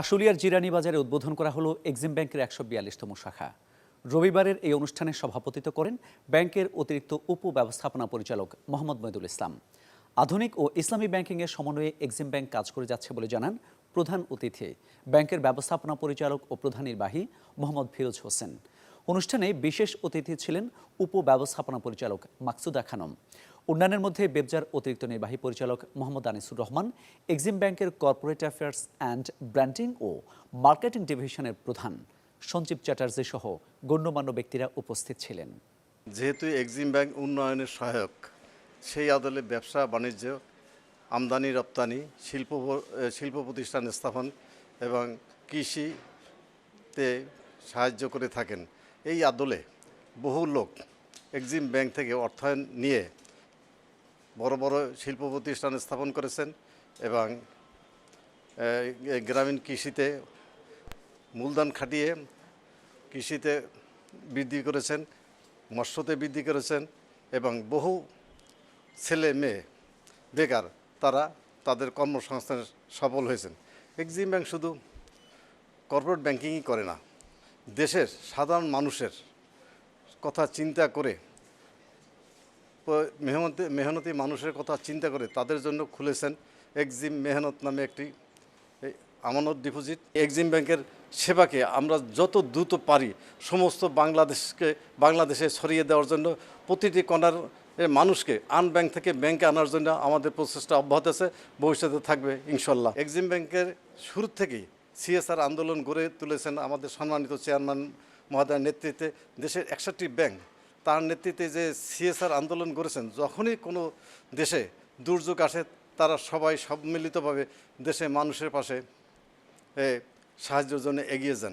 আশুলিয়ার জিরানি বাজারে উদ্বোধন করা হলো এক্সিম ব্যাংকের একশো বিয়াল্লিশতম শাখা। রবিবারের এই অনুষ্ঠানে সভাপতিত্ব করেন ব্যাংকের অতিরিক্ত উপ ব্যবস্থাপনা পরিচালক মোহাম্মদ মৈদুল ইসলাম। আধুনিক ও ইসলামী ব্যাংকিংয়ের সমন্বয়ে এক্সিম ব্যাংক কাজ করে যাচ্ছে বলে জানান প্রধান অতিথি। ব্যাংকের ব্যবস্থাপনা পরিচালক ও প্রধান নির্বাহী মোহাম্মদ ফিরোজ হোসেন। অনুষ্ঠানে বিশেষ অতিথি ছিলেন উপব্যবস্থাপনা পরিচালক মাকসুদা খানম। উন্নয়নের মধ্যে বেবজার অতিরিক্ত নির্বাহী পরিচালক মোহাম্মদ আনিসুর রহমান, এক্সিম ব্যাংকের কর্পোরেট অ্যাফেয়ার্স অ্যান্ড ব্র্যান্ডিং ও মার্কেটিং ডিভিশনের প্রধান সঞ্জীব চ্যাটার্জি সহ গণ্যমান্য ব্যক্তিরা উপস্থিত ছিলেন। যেহেতু এক্সিম ব্যাংক উন্নয়নের সহায়ক, সেই আদলে ব্যবসা, বাণিজ্য, আমদানি, রপ্তানি, শিল্প শিল্প প্রতিষ্ঠান স্থাপন এবং কৃষিতে সাহায্য করে থাকেন। এই আদলে বহু লোক এক্সিম ব্যাংক থেকে অর্থায়ন নিয়ে বড় বড় শিল্প প্রতিষ্ঠান স্থাপন করেছেন এবং গ্রামীণ কৃষিতে মূলধন খাটিয়ে কৃষিতে বৃদ্ধি করেছেন, মৎস্যতে বৃদ্ধি করেছেন এবং বহু ছেলে মেয়ে বেকার তারা তাদের কর্মসংস্থানে সফল হয়েছেন। এক্সিম ব্যাংক শুধু কর্পোরেট ব্যাংকিংই করে না দেশের সাধারণ মানুষের কথা চিন্তা করে মেহনতি মেহনতি মানুষের কথা চিন্তা করে তাদের জন্য খুলেছেন এক্সিম মেহনত নামে একটি আমানত ডিপোজিট এক্সিম ব্যাংকের সেবাকে আমরা যত দ্রুত পারি সমস্ত বাংলাদেশকে, বাংলাদেশে ছড়িয়ে দেওয়ার জন্য প্রতিটি কণার মানুষকে আন ব্যাংক থেকে ব্যাংকে আনার জন্য আমাদের প্রচেষ্টা অব্যাহত আছে, ভবিষ্যতে থাকবে ইনশাল্লাহ এক্সিম ব্যাংকের শুরু থেকেই সিএসআর আন্দোলন গড়ে তুলেছেন আমাদের সম্মানিত চেয়ারম্যান মহোদয়ের নেতৃত্বে দেশের একষট্টি ব্যাংক। তার নেতৃত্বে যে সিএসআর আন্দোলন করেছেন যখনই কোনো দেশে দুর্যোগ আসে, তারা সবাই সম্মিলিতভাবে দেশে মানুষের পাশে সাহায্যের জন্য এগিয়ে যান।